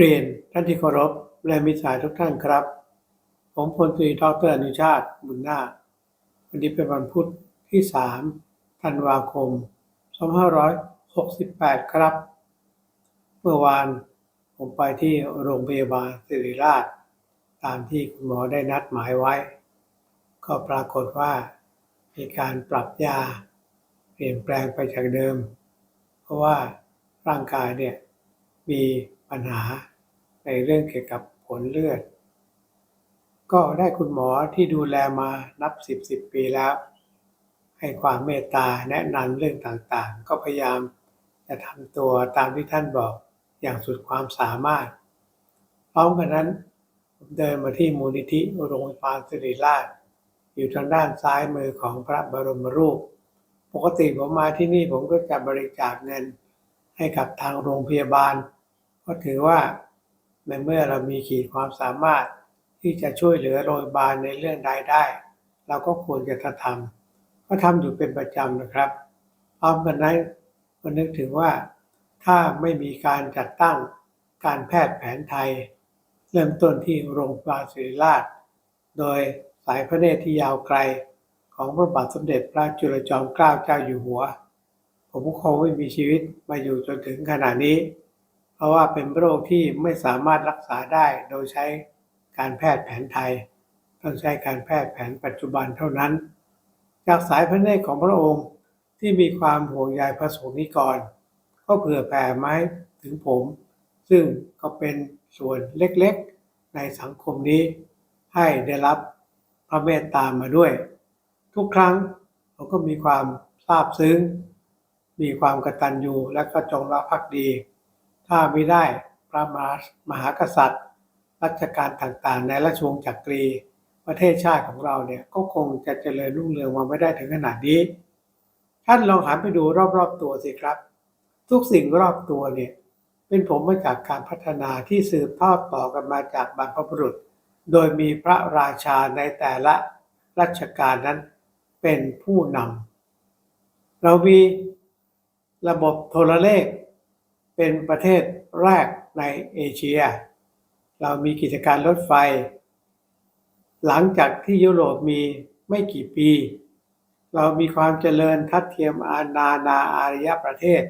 เรียนท่านที่เคารพและมิตรสายทุกท่านครับ ผมพลตรีดรอนุชาติบุญนาควันนี้เป็นวันพุธที่ 3 ธันวาคม 2568 ครับ เมื่อวานผมไปที่โรงพยาบาลศิริราช ตามที่คุณหมอได้นัดหมายไว้ ก็ปรากฏว่า มีการปรับยา เปลี่ยนแปลงไปจากเดิม เพราะว่าร่างกายเนี่ยมี ปัญหาในเรื่องเกี่ยวกับผลเลือด ก็ได้คุณหมอที่ดูแลมานับสิบสิบปีแล้ว ให้ความเมตตาแนะนำเรื่องต่างๆ ก็พยายามจะทำตัวตามที่ท่านบอกอย่างสุดความสามารถพร้อมกันนั้นผมเดินมาที่มูลนิธิโรงพยาบาลสิริราช อยู่ทางด้านซ้ายมือของพระบรมรูป ปกติผมมาที่นี่ผมก็จะบริจาคเงินให้กับทางโรงพยาบาล ก็ถือว่าในเมื่อเรามีขีดความสามารถที่จะช่วยเหลือโรงพยาบาลในเรื่องใดได้ เราก็ควรจะทำก็ทำอยู่เป็นประจำนะครับพร้อมกันนั้นก็นึกถึงว่าถ้าไม่มีการจัดตั้งการแพทย์แผนไทย เริ่มต้นที่โรงพยาบาลศิริราช โดยสายพระเนตรที่ยาวไกล ของพระบาทสมเด็จพระจุลจอมเกล้าเจ้าอยู่หัว ผมคงไม่มีชีวิตมาอยู่จนถึงขณะนี้ เพราะว่าเป็นโรคที่ไม่สามารถรักษาได้โดยใช้การแพทย์แผนไทย ต้องใช้การแพทย์แผนปัจจุบันเท่านั้น จากสายพระเนตรของพระองค์ที่มีความห่วงใยพระสงฆ์นิกร ก็เผื่อแผ่ไม้ถึงผม ซึ่งก็เป็นส่วนเล็กๆ ในสังคมนี้ ให้ได้รับพระเมตตามาด้วย ทุกครั้งผมก็มีความซาบซึ้ง มีความกตัญญูและก็จงรักภักดี ถ้าไม่ได้พระมหามหากษัตริย์ รัชกาลต่างๆ ในราชวงศ์จักรีประเทศชาติของเราเนี่ยก็คงจะเจริญรุ่งเรืองมาไม่ได้ถึงขนาดนี้ ท่านลองหันไปดูรอบๆตัวสิครับ ทุกสิ่งรอบตัวเนี่ยเป็นผลมาจากการพัฒนาที่สืบทอดต่อกันมาจากบรรพบุรุษ โดยมีพระราชาในแต่ละรัชกาลนั้นเป็นผู้นำเรามีระบบโทรเลข เป็นประเทศแรกในเอเชีย เรามีกิจการรถไฟ หลังจากที่ยุโรปมีไม่กี่ปี เรามีความเจริญทัดเทียมอาณานาอารยประเทศ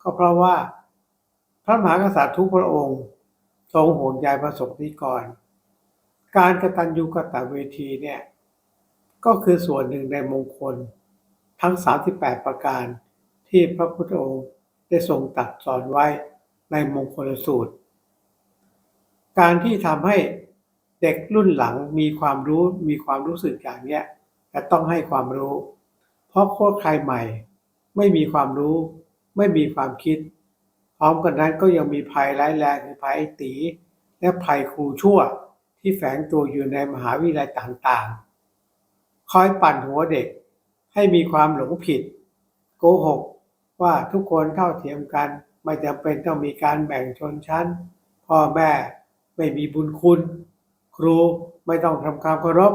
ก็เพราะว่า พระมหากษัตริย์ทุกพระองค์ทรงห่วงใยประสบนิกร การกตัญญูกตเวทีเนี่ยก็คือส่วนหนึ่งในมงคลทั้ง 38 ประการที่พระพุทธองค์ ได้ทรงตรัสสอนไว้ในมงคลสูตร การที่ทำให้เด็กรุ่นหลังมีความรู้มีความรู้สึกอย่างเนี้ยจะต้องให้ความรู้ เพราะโคตรใครใหม่ ไม่มีความรู้ ไม่มีความคิด พร้อมกันนั้นก็ยังมีภัยร้ายแรงคือภัยไอ้ตี และภัยครูชั่วที่แฝงตัวอยู่ในมหาวิทยาลัยต่างๆ คอยปั่นหัวเด็กให้มีความหลงผิด โกหก ว่าทุกคนเท่าเทียมกัน ไม่จำเป็นต้องมีการแบ่งชนชั้น พ่อแม่ไม่มีบุญคุณ ครูไม่ต้องทำความเคารพ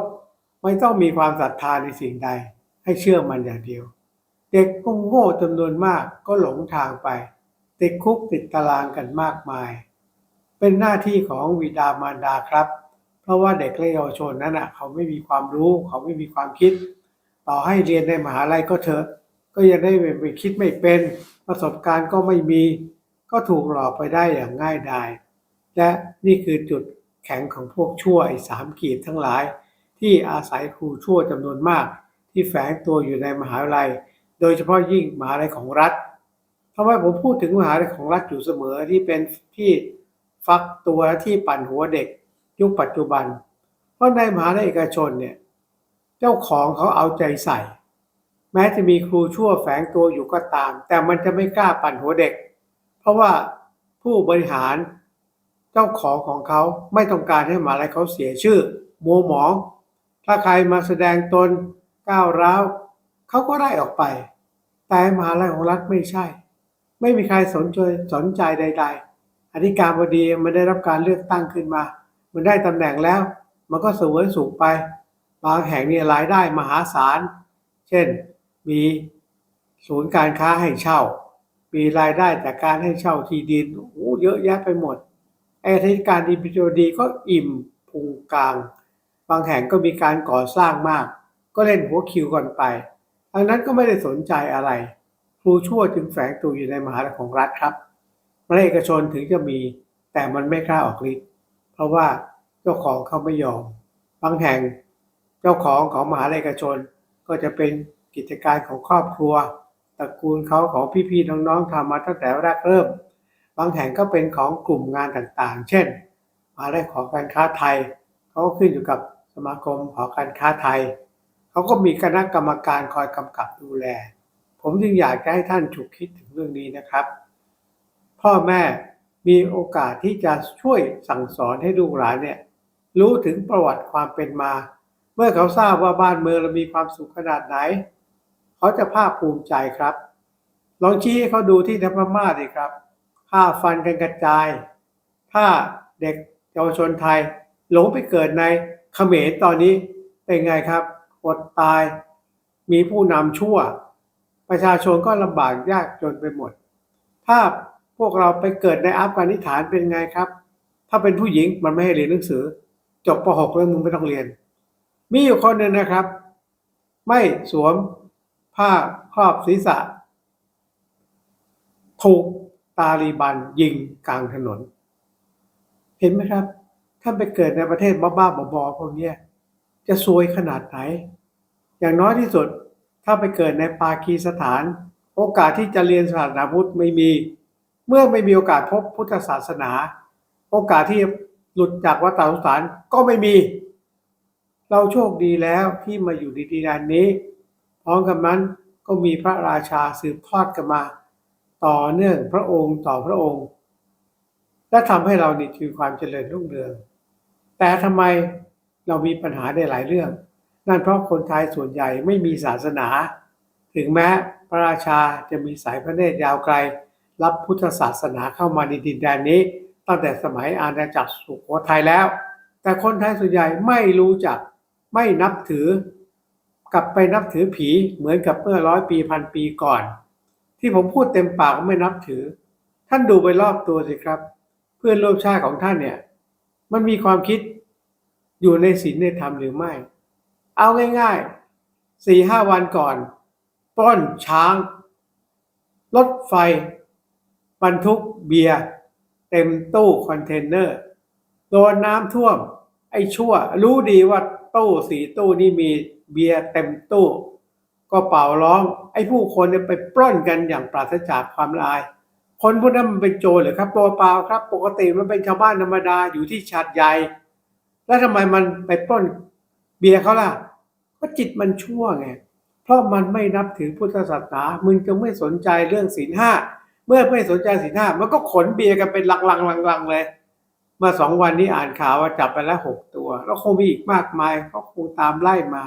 ไม่ต้องมีความศรัทธาในสิ่งใด ให้เชื่อมันอย่างเดียว เด็กก็โง่จำนวนมากก็หลงทางไป ติดคุกติดตารางกันมากมาย เป็นหน้าที่ของวิดามารดาครับ เพราะว่าเด็กและเยาวชนนั้นอะเขาไม่มีความรู้ เขาไม่มีความคิด ต่อให้เรียนในมหาลัยก็เถอะ ก็ยังได้ไปคิดไม่เป็นประสบการณ์ก็ไม่มี ก็ถูกหลอกไปได้อย่างง่ายดาย และนี่คือจุดแข็งของพวกชั่วไอ้สามกีดทั้งหลาย ที่อาศัยครูชั่วจำนวนมาก ที่แฝงตัวอยู่ในมหาวิทยาลัย โดยเฉพาะยิ่งมหาวิทยาลัยของรัฐทำไมผมพูดถึงมหาวิทยาลัยของรัฐอยู่เสมอที่เป็นที่ฟักตัวที่ปั่นหัวเด็ก ยุคปัจจุบัน เพราะในมหาวิทยาลัยเอกชนเนี่ยเจ้าของเขาเอาใจใส่ แม้จะมีครูชั่วแฝงตัวอยู่ก็ตาม แต่มันจะไม่กล้าปั่นหัวเด็ก เพราะว่าผู้บริหารเจ้าของของเขาไม่ต้องการให้มหาลัยเขาเสียชื่อมัวหมอง ถ้าใครมาแสดงตนก้าวร้าวเขาก็ไล่ออกไป แต่มหาลัยของรัฐไม่ใช่ ไม่มีใครสนใจสนใจใด ๆ อธิการบดีมันได้รับการเลือกตั้งขึ้นมา มันได้ตำแหน่งแล้ว มันก็สวยสุขไป บางแห่งนี่รายได้มหาศาล เช่น มีศูนย์การค้าให้เช่า มีรายได้จากการให้เช่าที่ดินโอ้เยอะแยะไปหมดไอ้อธิการดีพีดีก็อิ่มพุงกลาง บางแห่งก็มีการก่อสร้างมาก ก็เล่นหัวคิวก่อนไปดังนั้นก็ไม่ได้สนใจอะไร ครูชั่วจึงแฝงตัวอยู่ในมหาลัยของรัฐครับรัฐเอกชนถึงจะมี แต่มันไม่กล้าออกฤทธิ์เพราะว่าเจ้าของเขาไม่ยอม บางแห่งเจ้าของของมหาลัยเอกชนก็จะเป็น กิจการของครอบครัวตระกูลเขาของพี่ๆน้องๆทำมาตั้งแต่แรกเริ่ม บางแห่งก็เป็นของกลุ่มงานต่างๆ เช่น มาลัยหอการค้าไทยเขาก็ขึ้นอยู่กับสมาคมหอการค้าไทยเขาก็มีคณะกรรมการคอยกำกับดูแล ผมจึงอยากจะให้ท่านฉุกคิดถึงเรื่องนี้นะครับ พ่อแม่มีโอกาสที่จะช่วยสั่งสอนให้ลูกหลานเนี่ยรู้ถึงประวัติความเป็นมา เมื่อเขาทราบว่าบ้านเมืองเรามีความสุขขนาดไหน เขาจะภาคภูมิใจครับ ลองชี้ให้เขาดูที่ทัพม่าสิครับฆ่าฟันกันกระจาย ถ้าเด็กเยาวชนไทย หลงไปเกิดในเขมรตอนนี้เป็นไงครับอดตาย มีผู้นำชั่ว ประชาชนก็ลำบากยากจนไปหมด ถ้าพวกเราไปเกิดในอัฟกานิสถานเป็นไงครับ ถ้าเป็นผู้หญิงมันไม่ให้เรียนหนังสือ จบป .6 แล้วมึงไม่ต้องเรียน มีอยู่คนหนึ่งนะครับ ไม่สวม ผ้าครอบศีรษะ ถูกตาลีบันยิงกลางถนน เห็นไหมครับ ถ้าไปเกิดในประเทศบ้าๆบอๆพวกนี้จะซวยขนาดไหน อย่างน้อยที่สุด ถ้าไปเกิดในปากีสถาน โอกาสที่จะเรียนศาสนาพุทธไม่มี เมื่อไม่มีโอกาสพบพุทธศาสนา โอกาสที่หลุดจากวัฏสงสารก็ไม่มี เราโชคดีแล้วที่มาอยู่ในดินแดนนี้ พร้อมกับนั้นก็มีพระราชาสืบทอดกันมา ต่อเนื่องพระองค์ต่อพระองค์ และทำให้เรานี่มีความเจริญรุ่งเรือง แต่ทำไมเรามีปัญหาในหลายเรื่อง นั่นเพราะคนไทยส่วนใหญ่ไม่มีศาสนา ถึงแม้พระราชาจะมีสายพระเนตรยาวไกล รับพุทธศาสนาเข้ามาในดินแดนนี้ ตั้งแต่สมัยอาณาจักรสุโขทัยแล้ว แต่คนไทยส่วนใหญ่ไม่รู้จักไม่นับถือ กลับไปนับถือผีเหมือนกับเมื่อร้อยปีพันปีก่อน ที่ผมพูดเต็มปากว่าไม่นับถือ ท่านดูไปรอบตัวสิครับ เพื่อนร่วมชาติของท่านเนี่ย มันมีความคิดอยู่ในศีลในธรรมหรือไม่ เอาง่ายๆสี่ห้าวันก่อนปล้นช้างรถไฟ บรรทุกเบียร์เต็มตู้คอนเทนเนอร์โดนน้ำท่วม ไอ้ชั่ว รู้ดีว่าตู้สีตู้นี่มี เบียร์เต็มตู้ ก็เป่าร้อง ไอ้ผู้คนเนี่ยไปปล้นกันอย่างปราศจากความละอาย คนพวกนั้นมันเป็นโจรหรือครับตัวเปล่าครับ ปกติมันเป็นชาวบ้านธรรมดาอยู่ที่ชาดใหญ่ แล้วทำไมมันไปปล้นเบียร์เขาล่ะ ก็จิตมันชั่วไง เพราะมันไม่นับถือพุทธศาสนา มึงจะไม่สนใจเรื่องศีลห้า เมื่อไม่สนใจศีลห้า มันก็ขนเบียร์กันเป็นลังๆๆๆเลยมื่อสองวันนี้อ่านข่าวว่าจับไปแล้วหกตัว แล้วคงมีอีกมากมายเขาคงตามไล่มา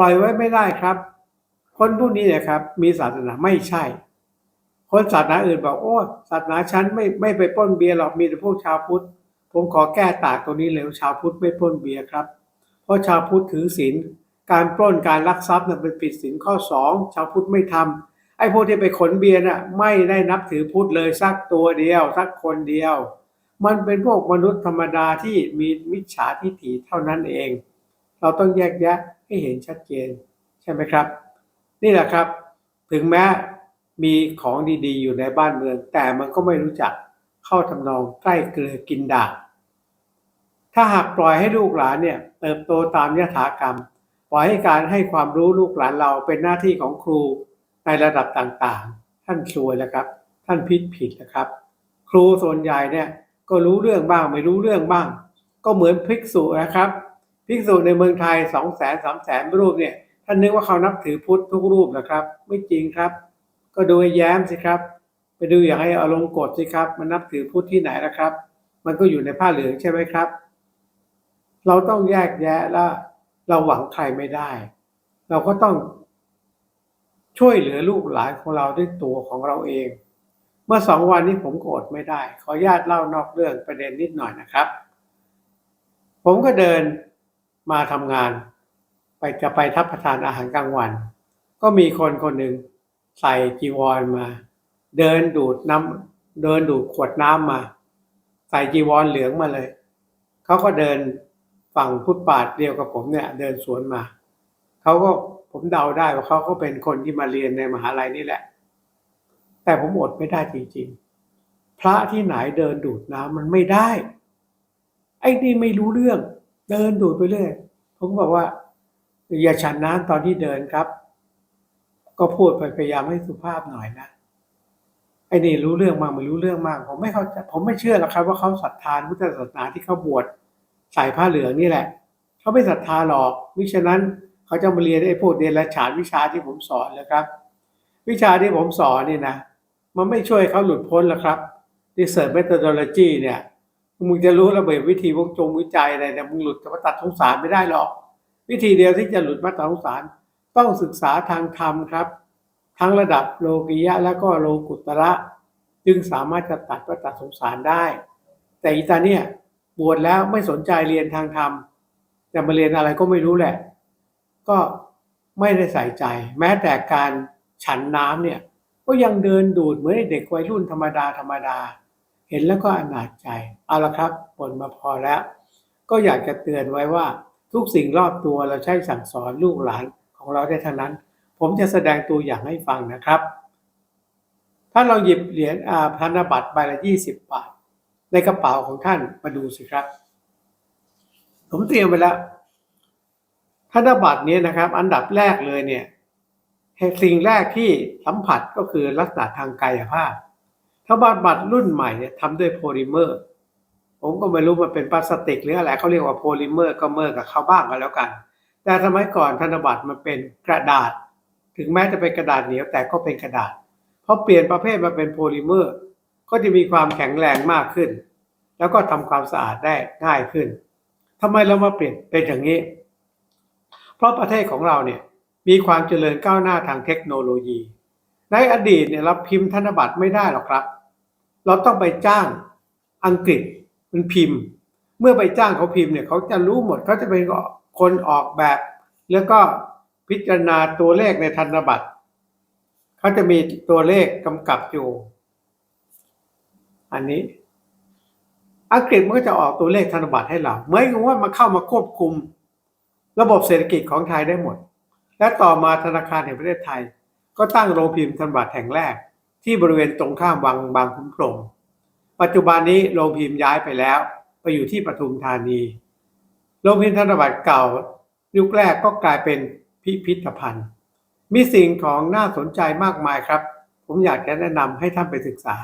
ล่อยไว้ไม่ได้ครับ คนพวกนี้เนี่ยครับ มีศาสนาไม่ใช่ คนศาสนาอื่นบอกโอ้ศาสนาฉันไม่ไม่ไปปล้นเบียร์หรอกมีแต่พวกชาวพุทธ ผมขอแก้ต่างตรงนี้เลยชาวพุทธไม่ปล้นเบียร์ครับ เพราะชาวพุทธถือศีลการปล้นการลักทรัพย์นั้นเป็นผิดศีลข้อสองชาวพุทธไม่ทำไอ้พวกที่ไปขนเบียร์น่ะไม่ได้นับถือพุทธเลยสักตัวเดียวสักคนเดียว มันเป็นพวกมนุษย์ธรรมดาที่มีมิจฉาทิฏฐิเท่านั้นเอง เราต้องแยกแยะให้เห็นชัดเจนใช่ไหมครับ นี่แหละครับ ถึงแม้มีของดีๆ อยู่ในบ้านเมือง แต่มันก็ไม่รู้จักเข้าทำนองใกล้เกลือกินด่างถ้าหากปล่อยให้ลูกหลานเนี่ยเติบโตตามยถากรรม ปล่อยให้การให้ความรู้ลูกหลานเราเป็นหน้าที่ของครูในระดับต่างๆ ท่านซวยแล้วครับ ท่านพิดผิดนะครับ ครูส่วนใหญ่เนี่ยก็รู้เรื่องบ้างไม่รู้เรื่องบ้าง ก็เหมือนภิกษุนะครับ ภิกษุในเมืองไทยสองแสนสามแสนรูปเนี่ยท่านนึกว่าเขานับถือพุทธทุกรูปนะครับ ไม่จริงครับ ก็ดูแย้มสิครับ ไปดูอย่างไอ้อารมณ์กดสิครับ มันนับถือพุทธที่ไหนนะครับ มันก็อยู่ในผ้าเหลืองใช่ไหมครับ เราต้องแยกแยะแล้วเราหวังใครไม่ได้ เราก็ต้องช่วยเหลือลูกหลานของเราด้วยตัวของเราเอง เมื่อสองวันนี้ผมโกรธไม่ได้ ขอญาตเล่านอกเรื่องประเด็นนิดหน่อยนะครับ ผมก็เดิน มาทำงาน ไปจะไปทับประทานอาหารกลางวัน ก็มีคนคนหนึ่งใส่จีวรมา เดินดูดน้ำเดินดูดขวดน้ำมา ใส่จีวรเหลืองมาเลยเขาก็เดินฝั่งฟุตบาทเดียวกับผมเนี่ย เดินสวนมาเขาก็ผมเดาได้ว่าเขาก็เป็นคนที่มาเรียนในมหาลัยนี่แหละ แต่ผมอดไม่ได้จริงๆ พระที่ไหนเดินดูดน้ำมันไม่ได้ ไอ้นี่ไม่รู้เรื่อง เดินดูดไปเรื่อยผมก็บอกว่า อย่าฉันน้ำตอนที่เดินครับ ก็พูดไปพยายามให้สุภาพหน่อยนะไอ้นี่รู้เรื่องมากไม่รู้เรื่องมาก ผมไม่เขาผมไม่เชื่อหรอกครับ ว่าเขาศรัทธาพุทธศาสนาที่เขาบวชใส่ผ้าเหลืองนี่แหละ เขาไม่ศรัทธาหรอกมิฉะนั้นเขาจะมาเรียนไอ้พวกเดรัจฉานวิชาที่ผมสอนเลยครับ วิชาที่ผมสอนนี่นะมันไม่ช่วยเขาหลุดพ้นหรอกครับ research methodology เนี่ย มึงจะรู้ระเบียบวิธีวงจงวิจัยอะไรแต่มึงหลุดจากวัฏฏสงสารไม่ได้หรอก วิธีเดียวที่จะหลุดวัฏฏสงสารต้องศึกษาทางธรรมครับ ทั้งระดับโลกิยะและก็โลกุตระ จึงสามารถจะตัดวัฏฏสงสารได้ แต่อีตาเนี่ยบวชแล้วไม่สนใจเรียนทางธรรมจะมาเรียนอะไรก็ไม่รู้แหละ ก็ไม่ได้ใส่ใจ แม้แต่การฉันน้ำเนี่ย ก็ยังเดินดูดเหมือนเด็กวัยรุ่นธรรมดาธรรมดา เห็นแล้วก็อนาจใจ เอาละครับบนมาพอแล้ว ก็อยากจะเตือนไว้ว่าทุกสิ่งรอบตัวเราใช้สั่งสอนลูกหลานของเราได้ทั้งนั้น ผมจะแสดงตัวอย่างให้ฟังนะครับ ถ้าเราหยิบเหรียญอาพันธบัตรใบละยี่สิบบาท ในกระเป๋าของท่านมาดูสิครับ ผมเตรียมไปแล้วธนบัตรนี้นะครับ อันดับแรกเลยเนี่ยสิ่งแรกที่สัมผัสก็คือลักษณะทางกายภาพ ธนบัตรบัตรรุ่นใหม่เนี่ยทำด้วยโพลิเมอร์ ผมก็ไม่รู้มันเป็นพลาสติกหรืออะไรเขาเรียกว่าโพลิเมอร์ก็เมอร์กับเขาบ้างก็แล้วกัน แต่สมัยก่อนธนบัตรมันเป็นกระดาษ ถึงแม้จะเป็นกระดาษเหนียวแต่ก็เป็นกระดาษพอเปลี่ยนประเภทมาเป็นโพลิเมอร์ ก็จะมีความแข็งแรงมากขึ้น แล้วก็ทำความสะอาดได้ง่ายขึ้นทำไมเรามาเปลี่ยนเป็นอย่างนี้ เพราะประเทศของเราเนี่ยมีความเจริญก้าวหน้าทางเทคโนโลยี ในอดีตเนี่ยเราพิมพ์ธนบัตรไม่ได้หรอกครับ เราต้องไปจ้างอังกฤษมันพิมพ์ เมื่อไปจ้างเขาพิมพ์เนี่ยเขาจะรู้หมดเขาจะเป็นคนออกแบบ แล้วก็พิจารณาตัวเลขในธนบัตรเขาจะมีตัวเลขกำกับอยู่ อันนี้ อังกฤษมันก็จะออกตัวเลขธนบัตรให้เราเหมือนกับว่ามาเข้ามาควบคุม ระบบเศรษฐกิจของไทยได้หมด และต่อมาธนาคารแห่งประเทศไทย ก็ตั้งโรงพิมพ์ธนบัตรแห่งแรก ที่บริเวณตรงข้ามวังบางขุนพรหมปัจจุบันนี้โรงพิมพ์ย้ายไปแล้ว ไปอยู่ที่ปทุมธานี โรงพิมพ์ธนบัตรเก่า ยุคแรกก็กลายเป็นพิพิธภัณฑ์ มีสิ่งของน่าสนใจมากมายครับ ผมอยากจะแนะนำให้ท่านไปศึกษา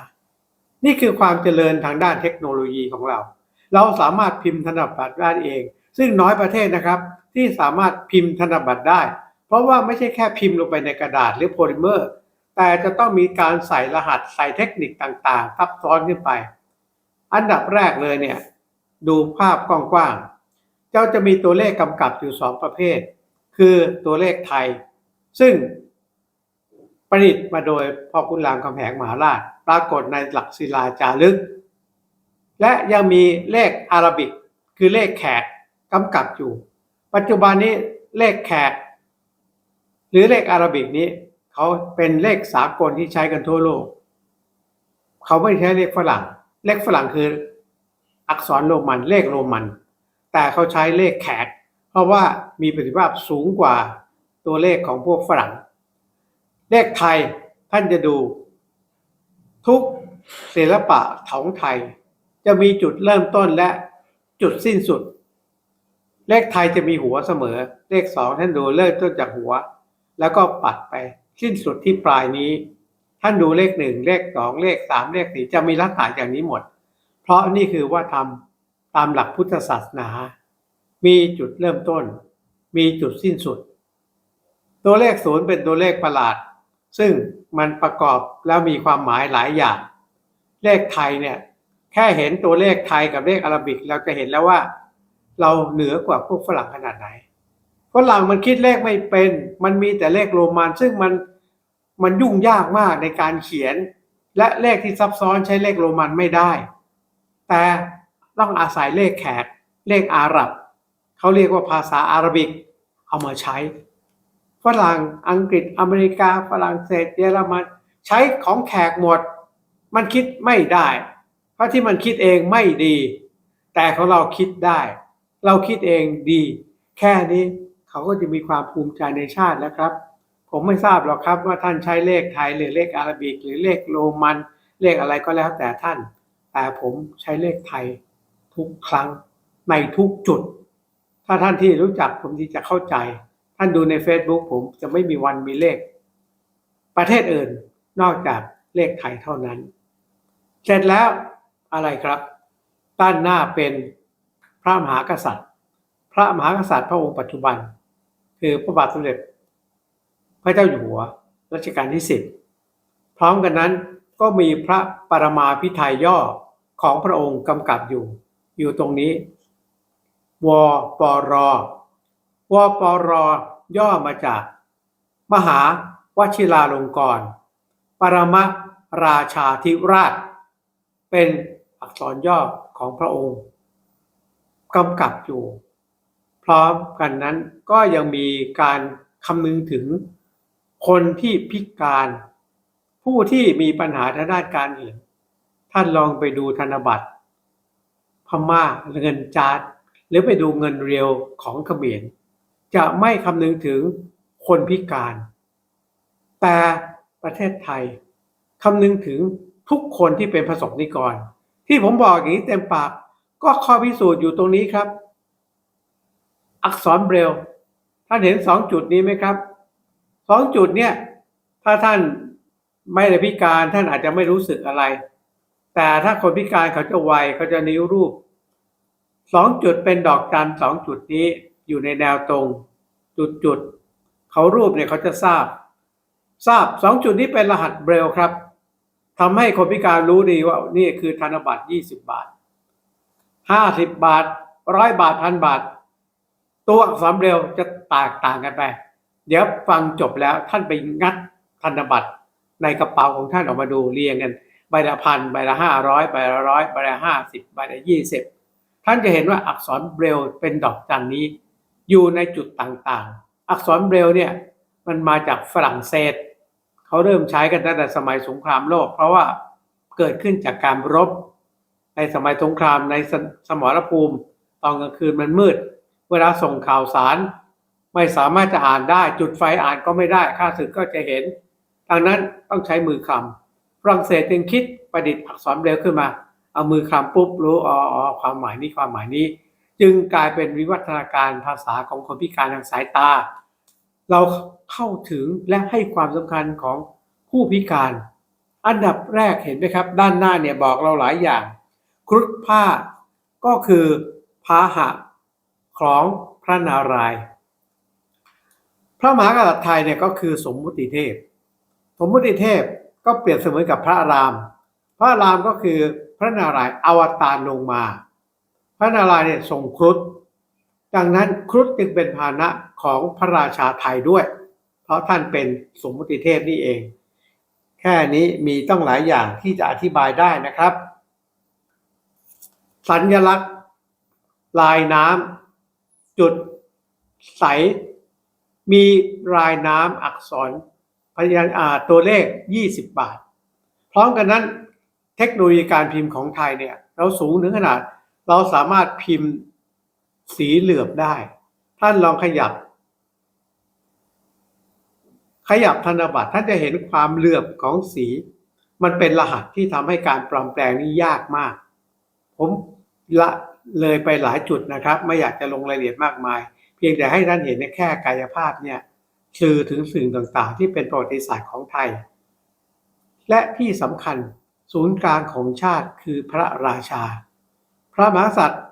นี่คือความเจริญทางด้านเทคโนโลยีของเรา เราสามารถพิมพ์ธนบัตรได้เอง ซึ่งน้อยประเทศนะครับ ที่สามารถพิมพ์ธนบัตรได้ เพราะว่าไม่ใช่แค่พิมพ์ลงไปในกระดาษหรือโพลิเมอร์ แต่จะต้องมีการใส่รหัสใส่เทคนิคต่างๆ ซับซ้อนขึ้นไป อันดับแรกเลยเนี่ย ดูภาพกว้างๆ เจ้าจะมีตัวเลขกำกับอยู่สองประเภท คือตัวเลขไทย ซึ่งประดิษฐ์มาโดยพ่อคุณรามคำแหงมหาราช ปรากฏในหลักศิลาจารึก และยังมีเลขอารบิก คือเลขแขกกำกับอยู่ ปัจจุบันนี้เลขแขก หรือเลขอารบิกนี้ เขาเป็นเลขสากลที่ใช้กันทั่วโลก เขาไม่ใช้เลขฝรั่ง เลขฝรั่งคือ อักษรโรมัน เลขโรมัน แต่เขาใช้เลขแขก เพราะว่ามีประสิทธิภาพสูงกว่าตัวเลขของพวกฝรั่ง เลขไทยท่านจะดู ทุกศิลปะของไทย จะมีจุดเริ่มต้นและจุดสิ้นสุด เลขไทยจะมีหัวเสมอ เลขสองท่านดูเริ่มต้นจากหัว แล้วก็ปัดไป สิ้นสุดที่ปลายนี้ ท่านดูเลขหนึ่งเลขสองเลขสามเลขสี่จะมีลักษณะอย่างนี้หมด เพราะนี่คือว่าทำตามหลักพุทธศาสนา มีจุดเริ่มต้น มีจุดสิ้นสุด ตัวเลขศูนย์เป็นตัวเลขประหลาด ซึ่งมันประกอบแล้วมีความหมายหลายอย่าง เลขไทยเนี่ยแค่เห็นตัวเลขไทยกับเลขอาราบิก เราจะเห็นแล้วว่า เราเหนือกว่าพวกฝรั่งขนาดไหน ฝรั่งมันคิดเลขไม่เป็น มันมีแต่เลขโรมัน ซึ่งมันมันยุ่งยากมากในการเขียน และเลขที่ซับซ้อนใช้เลขโรมันไม่ได้ แต่ต้องอาศัยเลขแขก เลขอาหรับ เขาเรียกว่าภาษาอาหรับิก เอามาใช้ ฝรั่งอังกฤษอเมริกาฝรั่งเศส เยอรมันใช้ของแขกหมด มันคิดไม่ได้ เพราะที่มันคิดเองไม่ดี แต่ของเราคิดได้ เราคิดเองดี แค่นี้ เขาก็จะมีความภูมิใจในชาติแล้วครับ ผมไม่ทราบหรอกครับว่าท่านใช้เลขไทยหรือเลขอาราบิก หรือเลขโรมัน เลขอะไรก็แล้วแต่ท่าน แต่ผมใช้เลขไทยทุกครั้งในทุกจุด ถ้าท่านที่รู้จักผมที่จะเข้าใจ ท่านดูใน Facebook ผมจะไม่มีวันมีเลข ประเทศอื่นนอกจากเลขไทยเท่านั้น เสร็จแล้วอะไรครับด้านหน้าเป็นพระมหากษัตริย์ พระมหากษัตริย์พระองค์ปัจจุบัน คือพระบาทสมเด็จ พระเจ้าอยู่หัวรัชกาลที่สิบพร้อมกันนั้นก็มีพระปรมาภิไธยย่อของพระองค์กำกับอยู่ อยู่ตรงนี้ วปร วปร ย่อมาจาก มหาวชิราลงกรณ์ปรมราชาธิราช เป็นอักษรย่อของพระองค์กำกับอยู่ พร้อมกันนั้นก็ยังมีการคำนึงถึงคนที่พิการ ผู้ที่มีปัญหาทางด้านการเห็นท่านลองไปดูธนบัตร พม่าเงินจาร์ดหรือไปดูเงินเรียวของเขมรจะไม่คำนึงถึงคนพิการ แต่ประเทศไทยคำนึงถึงทุกคนที่เป็นประสบนิกร ที่ผมบอกอย่างนี้เต็มปากก็ข้อพิสูจน์อยู่ตรงนี้ครับ อักษรเบรลท่านเห็นสองจุดนี้ไหมครับสองจุดเนี่ย ถ้าท่านไม่ได้พิการท่านอาจจะไม่รู้สึกอะไร แต่ถ้าคนพิการเขาจะไวเขาจะนิ้วรูปสองจุดเป็นดอกจันสองจุดนี้อยู่ในแนวตรง จุดจุดเขารูปเนี่ยเขาจะทราบ ทราบสองจุดนี้เป็นรหัสเบรลครับทำให้คนพิการรู้ดีว่านี่คือธนบัตรยี่สิบบาทห้าสิบบาทร้อยบาทพันบาท ตัวอักษรเบรลจะแตกต่างกันไป เดี๋ยวฟังจบแล้วท่านไปงัดธนบัตรในกระเป๋าของท่านออกมาดูเรียงกันใบละพันใบละห้าร้อยใบละร้อยใบละห้าสิบใบละยี่สิบท่านจะเห็นว่าอักษรเบรลเป็นดอกจันนี้ อยู่ในจุดต่างๆ อักษรเบรลเนี่ยมันมาจากฝรั่งเศสเขาเริ่มใช้กันตั้งแต่สมัยสงครามโลก เพราะว่าเกิดขึ้นจากการรบ ในสมัยสงครามในสสมรภูมิ ตอนกลางคืนมันมืด เวลาส่งข่าวสาร ไม่สามารถจะอ่านได้ จุดไฟอ่านก็ไม่ได้ข้าศึกก็จะเห็นดังนั้นต้องใช้มือคำฝรั่งเศสจึงคิดประดิษฐ์อักษรเบรลล์ขึ้นมา เอามือคำปุ๊บรู้อ๋ออความหมายนี้ความหมายนี้ จึงกลายเป็นวิวัฒนาการภาษาของคนพิการทางสายตา เราเข้าถึงและให้ความสำคัญของผู้พิการ อันดับแรกเห็นไหมครับ ด้านหน้าเนี่ยบอกเราหลายอย่าง ครุฑผ้าก็คือพาหะ ของพระนารายณ์พระมหากษัตริย์ไทยเนี่ยก็คือสมมุติเทพ สมมุติเทพก็เปรียบเสมือนกับพระาราม พระารามก็คือพระนารายณ์อวตารลงมา พระนารายณ์เนี่ยทรงครุฑดังนั้นครุฑจึงเป็นพาหนะของพระราชาไทยด้วย เพราะท่านเป็นสมมุติเทพนี่เอง แค่นี้มีต้องหลายอย่างที่จะอธิบายได้นะครับ สัญลักษณ์ ลายน้ำ จุดใส มีลายน้ำอักษรพยัญชนตัวเลข 20 บาท พร้อมกันนั้นเทคโนโลยีการพิมพ์ของไทยเนี่ย เราสูงถึงขนาด เราสามารถพิมพ์สีเหลือบได้ ท่านลองขยับ ขยับธนบัตรท่านจะเห็นความเหลือบของสี มันเป็นรหัสที่ทำให้การปลอมแปลงนี่ยากมาก ผมละ เลยไปหลายจุดนะครับ ไม่อยากจะลงรายละเอียดมากมาย เพียงแต่ให้ท่านเห็นในแค่กายภาพเนี่ยสื่อถึงสิ่งต่างๆ ที่เป็นประวัติศาสตร์ของไทย และที่สำคัญศูนย์กลางของชาติคือพระราชา พระมหากษัตริย์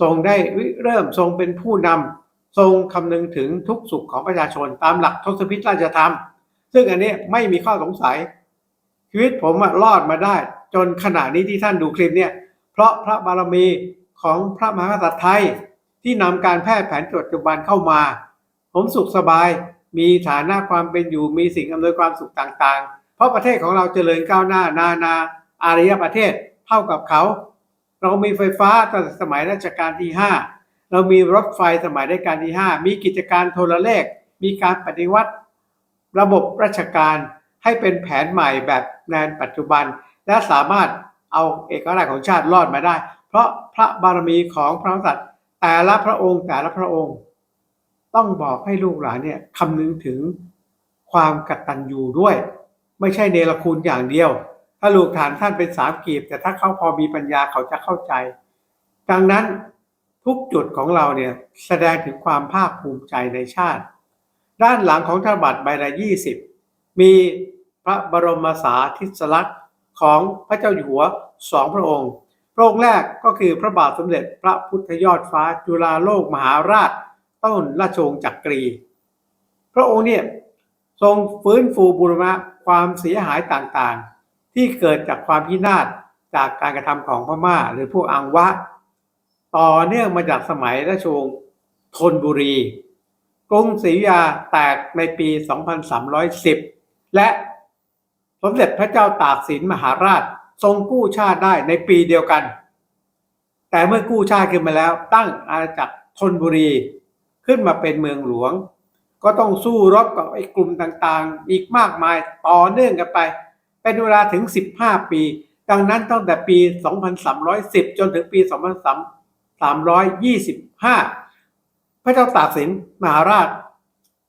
ทรงได้เริ่มทรงเป็นผู้นำทรงคำนึงถึงทุกสุขของประชาชนตามหลักทศพิธราชธรรม ซึ่งอันนี้ไม่มีข้อสงสัย ชีวิตผมรอดมาได้ จนขณะนี้ที่ท่านดูคลิปเนี่ยเพราะพระบารมี ของพระมหากษัตริย์ไทยที่นำการแพทย์แผนปัจจุบันเข้ามา ผมสุขสบายมีฐานะความเป็นอยู่มีสิ่งอำนวยความสุขต่างๆ เพราะประเทศของเราเจริญก้าวหน้านานาอารยประเทศเท่ากับเขา เรามีไฟฟ้าตั้งแต่สมัยรัชกาลที่ 5 เรามีรถไฟสมัยรัชกาลที่ 5 มีกิจการโทรเลข มีการปฏิวัติ ระบบราชการให้เป็นแผนใหม่แบบในปัจจุบัน และสามารถเอาเอกราชของชาติรอดมาได้ เพราะพระบารมีของพระมหากษัตริย์แต่ละพระองค์แต่ละพระองค์ ต้องบอกให้ลูกหลานเนี่ยคำนึงถึงความกตัญญูด้วย ไม่ใช่เนรคุณอย่างเดียว ถ้าลูกฐานท่านเป็นสามกีบ แต่ถ้าเขาพอมีปัญญาเขาจะเข้าใจ ดังนั้นทุกจุดของเราเนี่ยแสดงถึงความภาคภูมิใจในชาติ ด้านหลังของธนบัตรใบละ20มีพระบรมสาธิสลักษณ์ของพระเจ้าอยู่หัวสองพระองค์ พระองค์แรกก็คือพระบาทสมเด็จพระพุทธยอดฟ้าจุฬาโลกมหาราช ต้นราชวงศ์จักรี พระองค์เนี่ยทรงฟื้นฟูบูรณะความเสียหายต่างๆ ที่เกิดจากความพินาศจากการกระทำของพม่าหรือพวกอังวะ ต่อเนื่องมาจากสมัยราชวงศ์ธนบุรี กรุงศรีอยุธยาแตกในปี 2310 และสมเด็จพระเจ้าตากสินมหาราช ทรงกู้ชาติได้ในปีเดียวกัน แต่เมื่อกู้ชาติขึ้นมาแล้ว ตั้งอาณาจักรธนบุรีขึ้นมาเป็นเมืองหลวง ก็ต้องสู้รบกับไอ้กลุ่มต่างๆ อีกมากมายต่อเนื่องกันไป เป็นเวลาถึง 15 ปี ดังนั้นตั้งแต่ปี 2310 จนถึงปี 2325 พระเจ้าตากสินมหาราช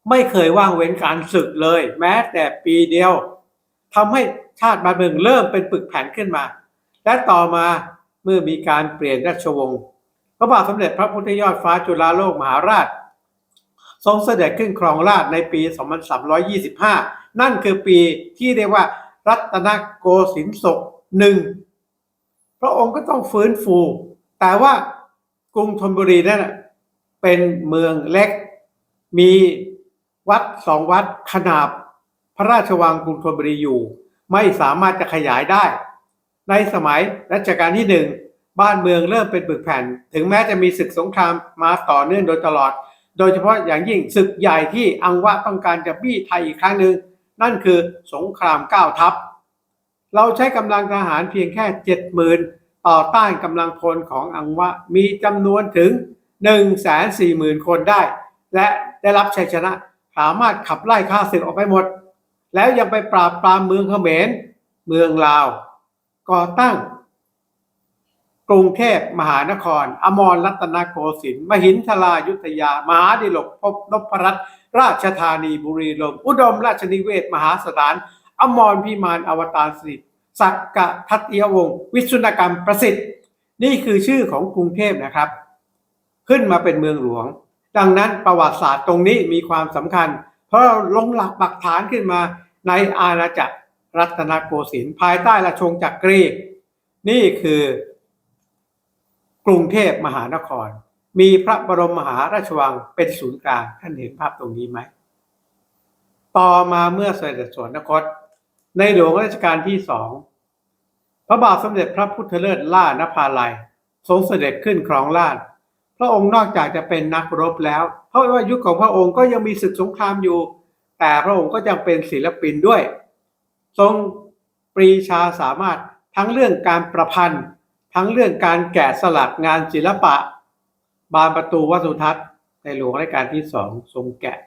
ไม่เคยว่างเว้นการศึกเลย แม้แต่ปีเดียวทำให้ ชาติบ้านเมืองเริ่มเป็นปึกแผ่นขึ้นมา และต่อมาเมื่อมีการเปลี่ยนราชวงศ์พระบาทสมเด็จพระพุทธยอดฟ้าจุฬาโลกมหาราช ทรงเสด็จขึ้นครองราชในปี 2325 นั่นคือปีที่เรียกว่ารัตนโกสินทร์ศกหนึ่งพระองค์ก็ต้องฟื้นฟู แต่ว่ากรุงธนบุรีนั่นเป็นเมืองเล็ก มีวัดสองวัดขนาบ พระราชวังกรุงธนบุรีอยู่ ไม่สามารถจะขยายได้ ในสมัยรัชกาลที่หนึ่งบ้านเมืองเริ่มเป็นปึกแผ่น ถึงแม้จะมีศึกสงครามมาต่อเนื่องโดยตลอด โดยเฉพาะอย่างยิ่งศึกใหญ่ที่อังวะต้องการจะบี้ไทยอีกครั้งหนึ่งนั่นคือสงครามเก้าทัพ เราใช้กำลังทหารเพียงแค่เจ็ดหมื่นต่อต้านกำลังพลของอังวะมีจำนวนถึง1นึ่งแสนสี่หมื่นคนได้ และได้รับชัยชนะสามารถขับไล่ข้าศึกออกไปหมด แล้วยังไปปราบปรามเมืองเขมร เมืองลาว ก่อตั้ง กรุงเทพมหานคร อมรรัตนโกสินทร์มหินทรายุทธยา มหาดิลกภพนพรัตน์ราชธานีบุรีรมย์อุดมราชนิเวศ มหาสถาน อมรพิมานอวตารสิริสักกะทัตเยวงศ์วิสุนกรรมประสิทธิ์ นี่คือชื่อของกรุงเทพนะครับ ขึ้นมาเป็นเมืองหลวง ดังนั้นประวัติศาสตร์ตรงนี้มีความสำคัญ เพราะเราลงหลักปักฐานขึ้นมา ในอาณาจักรรัตนโกสินทร์ภายใต้ราชวงศ์จักรี นี่คือกรุงเทพมหานคร มีพระบรมมหาราชวังเป็นศูนย์กลางท่านเห็นภาพตรงนี้ไหม ต่อมาเมื่อเสด็จสวรรคตในหลวงรัชกาลที่สองพระบาทสมเด็จพระพุทธเลิศล่านภาลัย ทรงเสด็จขึ้นครองราชย์พระองค์นอกจากจะเป็นนักรบแล้วเพราะว่ายุคของพระองค์ก็ยังมีศึกสงครามอยู่ แต่พระองค์ก็ยังเป็นศิลปินด้วย ทรงปรีชาสามารถทั้งเรื่องการประพันธ์ ทั้งเรื่องการแกะสลักงานศิลปะ บานประตูวัสุทัศน์ ในหลวงรัชกาลที่สองทรงแกะ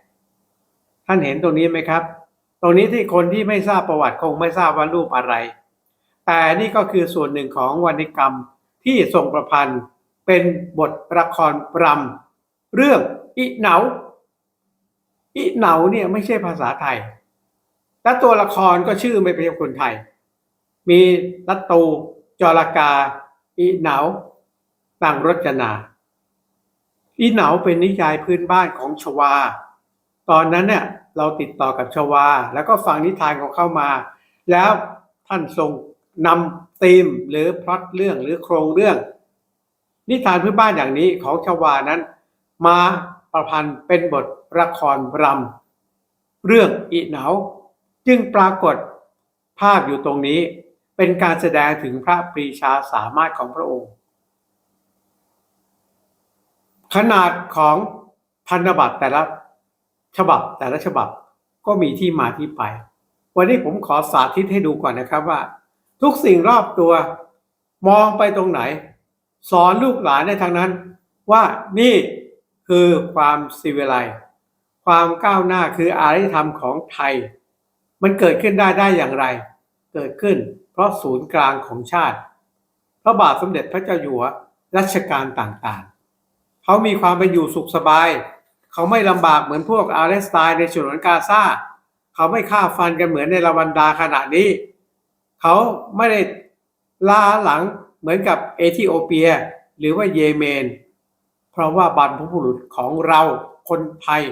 ท่านเห็นตรงนี้ไหมครับ ตรงนี้ที่คนที่ไม่ทราบประวัติคงไม่ทราบว่ารูปอะไร แต่นี่ก็คือส่วนหนึ่งของวรรณกรรมที่ทรงประพันธ์เป็นบทละครรำเรื่องอิเหนา อิเหนาเนี่ยไม่ใช่ภาษาไทย และตัวละครก็ชื่อไม่เป็นคนไทย มีรัตตูจรากา อิเหนาต่างรจนาอีเหนาเป็นนิยายพื้นบ้านของชวา ตอนนั้นเนี่ยเราติดต่อกับชวา แล้วก็ฟังนิทานของเข้ามา แล้วท่านทรงนำธีมหรือพล็อตเรื่องหรือโครงเรื่อง นิทานพื้นบ้านอย่างนี้ของชวานั้นมา ประพันธ์เป็นบทละครรำเรื่องอีเหนา จึงปรากฏภาพอยู่ตรงนี้เป็นการแสดงถึงพระปรีชาสามารถของพระองค์ ขนาดของพันธบัตรแต่ละฉบับแต่ละฉบับก็มีที่มาที่ไป วันนี้ผมขอสาธิตให้ดูก่อนนะครับว่า ทุกสิ่งรอบตัวมองไปตรงไหน สอนลูกหลานในทางนั้น ว่านี่ คือความสิวิไลความก้าวหน้าคืออารยธรรมของไทย มันเกิดขึ้นได้ได้อย่างไร เกิดขึ้น เพราะศูนย์กลางของชาติ พระบาทสมเด็จพระเจ้าอยู่หัวรัชกาลต่างๆ เขามีความเป็นอยู่สุขสบาย เขาไม่ลำบากเหมือนพวกอาเลสไตน์ในฉนวนกาซาเขาไม่ฆ่าฟันกันเหมือนในรวันดาขณะนี้ เขาไม่ได้ล้าหลังเหมือนกับเอธิโอเปีย หรือว่าเยเมน ราะว่าบรรพบุรุษของเราคนไทย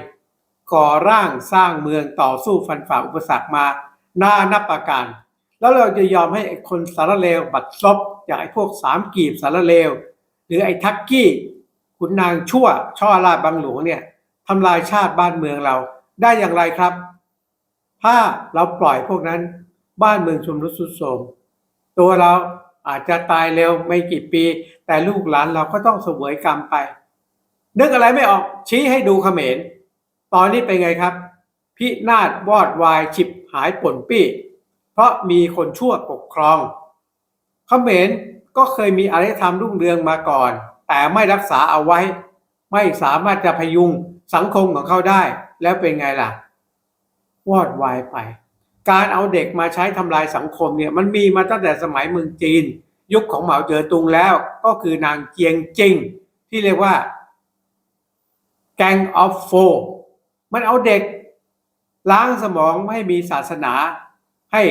ก่อร่างสร้างเมืองต่อสู้ฟันฝ่าอุปสรรคมาหนานับประการ แล้วเราจะยอมให้ไอ้คนสารเลวบัดซบอย่างไอ้พวกสามกีบสารเลว หรือไอ้ทักกี้ขุนนางชั่ว ช่อราบังหลวงเนี่ยทำลายชาติบ้านเมืองเราได้อย่างไรครับ ถ้าเราปล่อยพวกนั้นบ้านเมืองชมรุดทรุดโทมตัวเราอาจจะตายเร็วไม่กี่ปี แต่ลูกหลานเราก็ต้องเสวยกรรมไป นึกอะไรไม่ออกชี้ให้ดูเขมร ตอนนี้เป็นไงครับ พินาศวอดวายฉิบหายป่นปี้ เพราะมีคนชั่วปกครอง เขมรก็เคยมีอารยธรรมรุ่งเรืองมาก่อน แต่ไม่รักษาเอาไว้ ไม่สามารถจะพยุงสังคมของเขาได้ แล้วเป็นไงล่ะ วอดวายไป การเอาเด็กมาใช้ทำลายสังคมเนี่ยมันมีมาตั้งแต่สมัยเมืองจีน ยุคของเหมาเจ๋อตุงแล้วก็คือนางเจียงจิงที่เรียกว่า แกงออฟโฟมันเอาเด็ก ล้างสมองไม่ให้มีศาสนา ให้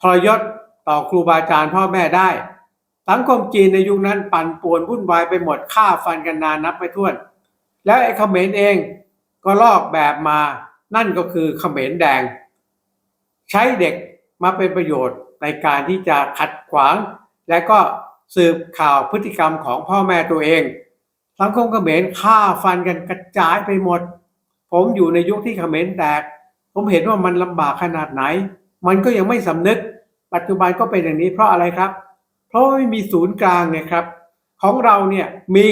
ทรยศต่อครูบาอาจารย์พ่อแม่ได้ สังคมจีนในยุคนั้นปั่นป่วนวุ่นวายไปหมดฆ่าฟันกันนานนับไม่ถ้วน แล้วไอ้เขมรเองก็ลอกแบบมานั่นก็คือเขมรแดง ใช้เด็กมาเป็นประโยชน์ในการที่จะขัดขวาง และก็สืบข่าวพฤติกรรมของพ่อแม่ตัวเอง สังคมเขมรฆ่าฟันกันกระจายไปหมด ผมอยู่ในยุคที่เขมรแตก ผมเห็นว่ามันลำบากขนาดไหน มันก็ยังไม่สำนึก ปัจจุบันก็เป็นอย่างนี้เพราะอะไรครับ เพราะไม่มีศูนย์กลางไงครับ ของเราเนี่ยมี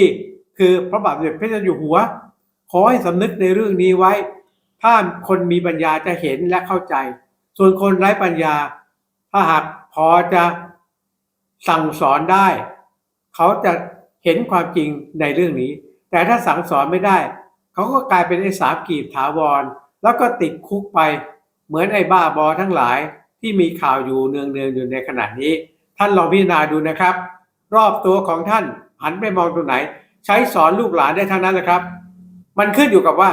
คือพระบาทสมเด็จพระเจ้าอยู่หัว ขอให้สำนึกในเรื่องนี้ไว้ ถ้าคนมีปัญญาจะเห็นและเข้าใจ ส่วนคนไร้ปัญญา ถ้าหากพอจะสั่งสอนได้ เขาจะ เห็นความจริงในเรื่องนี้ แต่ถ้าสั่งสอนไม่ได้ เขาก็กลายเป็นไอ้สามกีบถาวร แล้วก็ติดคุกไป เหมือนไอ้บ้าบอทั้งหลายที่มีข่าวอยู่เนืองๆอยู่ในขณะนี้ ท่านลองพิจารณาดูนะครับ รอบตัวของท่านหันไปมองตรงไหน ใช้สอนลูกหลานได้ทั้งนั้นแหละครับ มันขึ้นอยู่กับว่า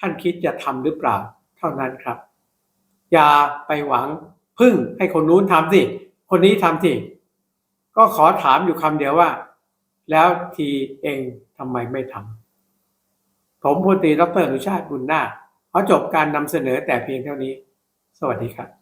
ท่านคิดจะทำหรือเปล่า เท่านั้นครับ อย่าไปหวังพึ่งให้คนนู้นทำสิคนนี้ทำสิก็ขอถามอยู่คำเดียวว่า แล้วทีเองทำไมไม่ทำผมพลตรีดรอนุชาติบุญนาคขอจบการนำเสนอแต่เพียงเท่านี้ สวัสดีครับ